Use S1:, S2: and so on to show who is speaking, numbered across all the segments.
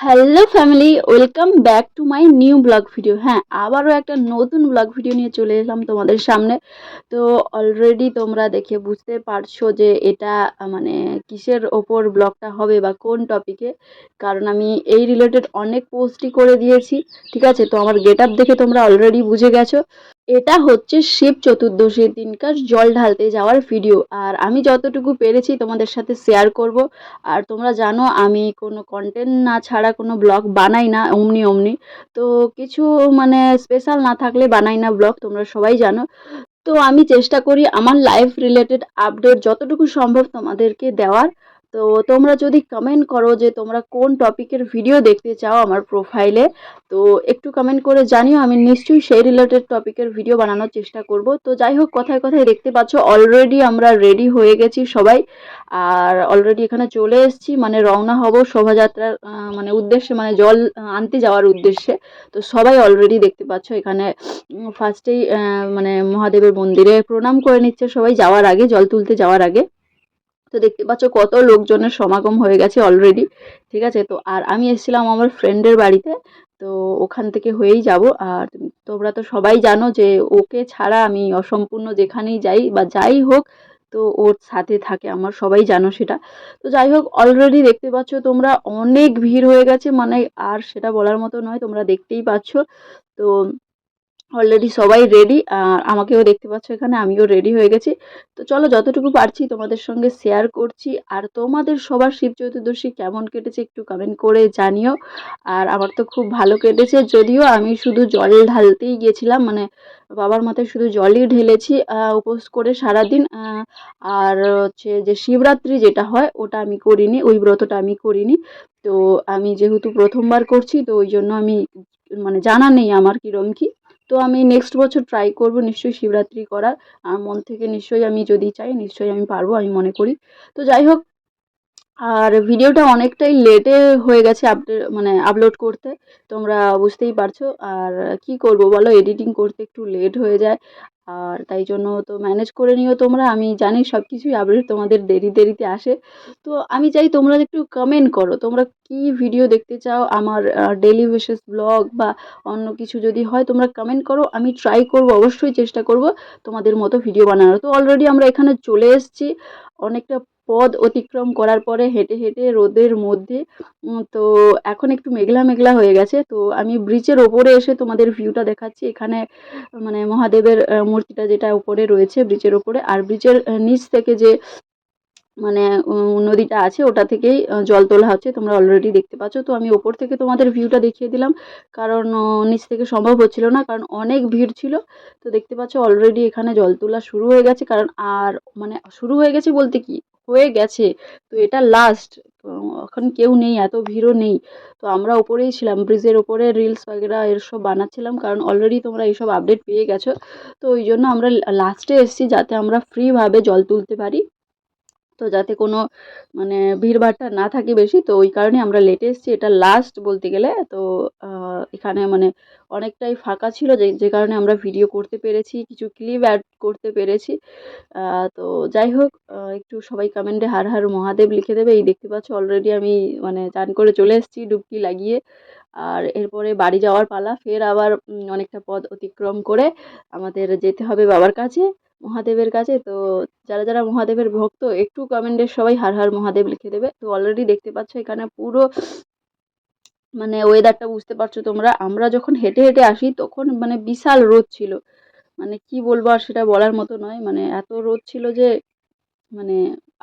S1: Hello family welcome back to my new blog video হ্যাঁ আবারও একটা নতুন ব্লগ ভিডিও নিয়ে চলে এলাম তোমাদের সামনে। তো অলরেডি তোমরা দেখে বুঝতে পারছ যে এটা মানে কিসের ওপর ব্লগটা হবে বা কোন টপিকে কারণ আমি এই রিলেটেড অনেক পোস্টই করে দিয়েছি, ঠিক আছে? তো আমার গেট আপ দেখে তোমরা অলরেডি বুঝে গেছো। এটা হচ্ছে শিব চতুর্দশীর দিনকার জল ঢালতে যাওয়ার ভিডিও আর আমি যতটুকু পেরেছি তোমাদের সাথে শেয়ার করব। আর তোমরা জানো, আমি কোনো কন্টেন্ট না ছাড়া কোনো ব্লগ বানাই না, অমনি অমনি। তো কিছু মানে স্পেশাল না থাকলে বানাই না ব্লগ তোমরা সবাই জানো। তো আমি চেষ্টা করি আমার লাইফ রিলেটেড আপডেট যতটুকু সম্ভব তোমাদেরকে দেওয়ার। তো তোমরা যদি কমেন্ট করো যে তোমরা কোন টপিকের ভিডিও দেখতে চাও আমার প্রোফাইলে তো একটু কমেন্ট করে জানিও, আমি নিশ্চয়ই সেই রিলেটেড টপিকের ভিডিও বানানোর চেষ্টা করব। তো যাই হোক, কথায় কথায় দেখতে পাচ্ছ অলরেডি আমরা রেডি হয়ে গেছি সবাই। আর অলরেডি এখানে চলে এসেছি মানে রওনা হব শোভাযাত্রার মানে উদ্দেশ্যে মানে জল আনতে যাওয়ার উদ্দেশ্যে। তো সবাই অলরেডি দেখতে পাচ্ছ, এখানে ফার্স্টেই মানে মহাদেবের মন্দিরে প্রণাম করে নিচ্ছে সবাই, যাওয়ার আগে, জল তুলতে যাওয়ার আগে। তো দেখতে পাচ্ছ কত লোকজনের সমাগম হয়ে গেছে অলরেডি ঠিক আছে? তো আর আমি এসেছিলাম আমার ফ্রেন্ডের বাড়িতে, তো ওখান থেকে হয়েই যাব। আর তোমরা তো সবাই জানো যে ওকে ছাড়া আমি অসম্পূর্ণ যেখানেই যাই বা যাই হোক, তো ওর সাথে থাকে আমার, সবাই জানো সেটা। তো যাই হোক অলরেডি দেখতে পাচ্ছ তোমরা অনেক ভিড় হয়ে গেছে মানে আর সেটা বলার মতো নয়, তোমরা দেখতেই পাচ্ছ। তো অলরেডি সবাই রেডি আর আমাকেও দেখতে পাচ্ছ এখানে, আমিও রেডি হয়ে গেছি। তো চলো যতটুকু পারছি তোমাদের সঙ্গে শেয়ার করছি। আর তোমাদের সবার শিব চতুর্দশী কেমন কেটেছে একটু কমেন্ট করে জানিও। আর আমার তো খুব ভালো কেটেছে, যদিও আমি শুধু জল ঢালতেই গেছিলাম মানে বাবার মাথায় শুধু জলই ঢেলেছি উপোস করে সারাদিন আর হচ্ছে যে শিবরাত্রি যেটা হয়, ওটা আমি করিনি, ওই ব্রতটা আমি করিনি। তো আমি যেহেতু প্রথমবার করছি, তো ওই জন্য আমি মানে জানা নেই আমার কীরম কী। তো আমি নেক্সট বছর ট্রাই করব নিশ্চয়ই শিবরাত্রি করার। আর মন থেকে নিশ্চয়ই আমি যদি চাই, নিশ্চয়ই আমি পারব, আমি মনে করি। তো যাই হোক, আর ভিডিওটা অনেকটাই লেটে হয়ে গেছে আপডেট মানে আপলোড করতে। তোমরা বুঝতেই পারছ। আর কি করব বলো এডিটিং করতে একটু লেট হয়ে যায়। আর তাই জন্য তো ম্যানেজ করে নিও তোমরা। আমি জানি সব কিছুই আপডেট তোমাদের দেরি দেরিতে আসে। তো আমি চাই তোমরা একটু কমেন্ট করো, তোমরা কি ভিডিও দেখতে চাও? আমার ডেলি বেসিস ব্লগ বা অন্য কিছু যদি হয়, তোমরা কমেন্ট করো। আমি ট্রাই করব, অবশ্যই চেষ্টা করব তোমাদের মতো ভিডিও বানানোর। তো অলরেডি আমরা এখানে চলে এসেছি। অনেকটা পথ অতিক্রম করার পরে হেঁটে হেঁটে রোদের মধ্যে তো এখন একটু মেঘলা মেঘলা হয়ে গেছে। তো আমি ব্রিজের ওপরে এসে তোমাদের ভিউটা দেখাচ্ছি। এখানে মানে মহাদেবের মূর্তিটা যেটা উপরে রয়েছে ব্রিজের ওপরে। আর ব্রিজের নিচ থেকে যে মানে নদীটা আছে ওটা থেকেই জল তোলা হচ্ছে। তোমরা অলরেডি দেখতে পাচ্ছ। তো আমি ওপর থেকে তোমাদের ভিউটা দেখিয়ে দিলাম। কারণ নিচ থেকে সম্ভব হচ্ছিল না। কারণ অনেক ভিড় ছিল। তো দেখতে পাচ্ছ অলরেডি এখানে জল তোলা শুরু হয়ে গেছে। কারণ, আর মানে শুরু হয়ে গেছে বলতে কি? হয়ে গেছে। তো এটা লাস্ট এখন কেউ নেই, এত ভিড়ও নেই। তো আমরা ওপরেই ছিলাম, ব্রিজের ওপরে রিলস বাগেরা এসব বানাচ্ছিলাম, কারণ অলরেডি তোমরা এইসব আপডেট পেয়ে গেছো। তো ওই জন্য আমরা লাস্টে এসেছি, যাতে আমরা ফ্রিভাবে জল তুলতে পারি। তো যাতে কোনো মানে ভিড়ভাট্টা না থাকে বেশি, তো ওই কারণে আমরা লেটে এসেছি। এটা লাস্ট বলতে গেলে, তো এখানে মানে অনেকটাই ফাঁকা ছিল যে যে কারণে আমরা ভিডিও করতে পেরেছি, কিছু ক্লিপ অ্যাড করতে পেরেছি। তো যাই হোক একটু সবাই কমেন্টে হার হার মহাদেব লিখে দেবে। এই দেখতে পাচ্ছ অলরেডি আমি মানে চান করে চলে এসেছি ডুবকি লাগিয়ে। আর এরপরে বাড়ি যাওয়ার পালা, ফের আবার অনেকটা পথ অতিক্রম করে আমাদের যেতে হবে বাবার কাছে। মহাদেবের কাছে। তো যারা যারা মহাদেবের ভক্ত, একটু কমেন্টে সবাই হার হার মহাদেব লিখে দেবে। তো অলরেডি দেখতে পাচ্ছ এখানে পুরো মানে ওয়েদারটা বুঝতে পারছ তোমরা। আমরা যখন হেঁটে হেঁটে আসি, তখন মানে বিশাল রোদ ছিল। মানে কি বলব আর সেটা বলার মতো নয়। মানে এত রোদ ছিল যে মানে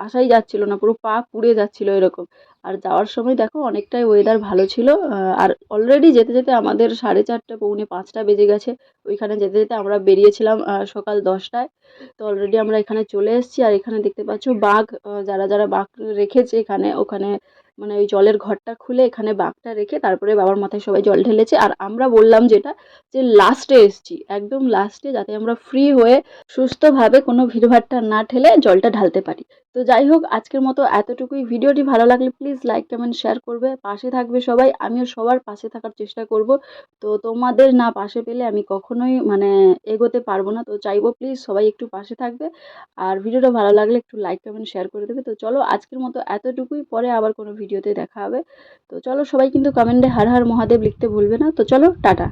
S1: আসাই যাচ্ছিল না, পুরো পা পুড়ে যাচ্ছিল এরকম। আর যাওয়ার সময় দেখো অনেকটাই ওয়েদার ভালো ছিল আর অলরেডি যেতে যেতে আমাদের সাড়ে চারটা, পৌনে পাঁচটা বেজে গেছে। ওইখানে যেতে যেতে আমরা বেরিয়েছিলাম সকাল দশটায়। তো অলরেডি আমরা এখানে চলে এসেছি, আর এখানে দেখতে পাচ্ছ বাঘ যারা যারা বাঘ রেখেছে এখানে, ওখানে মানে ওই জলের ঘরটা খুলে এখানে বাঘটা রেখে তারপরে বাবার মাথায় সবাই জল ঢেলেছে। আর আমরা বললাম যেটা, যে লাস্টে এসছি, একদম লাস্টে যাতে আমরা ফ্রি হয়ে সুস্থভাবে কোনো ভিড়ভাট্টা না ঠেলে জলটা ঢালতে পারি। তো যাই হোক, আজকের মতো এতটুকুই। ভিডিওটি ভালো লাগলে প্লিজ লাইক কমেন্ট শেয়ার করবে। পাশে থাকবে সবাই। আমিও সবার পাশে থাকার চেষ্টা করব। তো তোমাদের না পাশে পেলে আমি কখনোই মানে এগোতে পারব না। তো চাইব প্লিজ সবাই একটু পাশে থাকবে। আর ভিডিওটা ভালো লাগলে একটু লাইক কমেন্ট শেয়ার করে দেবে। তো চলো, আজকের মতো এতটুকুই। পরে আবার কোনো ভিডিওতে দেখা হবে। তো চলো সবাই কিন্তু কমেন্টে হার হার মহাদেব লিখতে ভুলবে না। তো চলো, টাটা।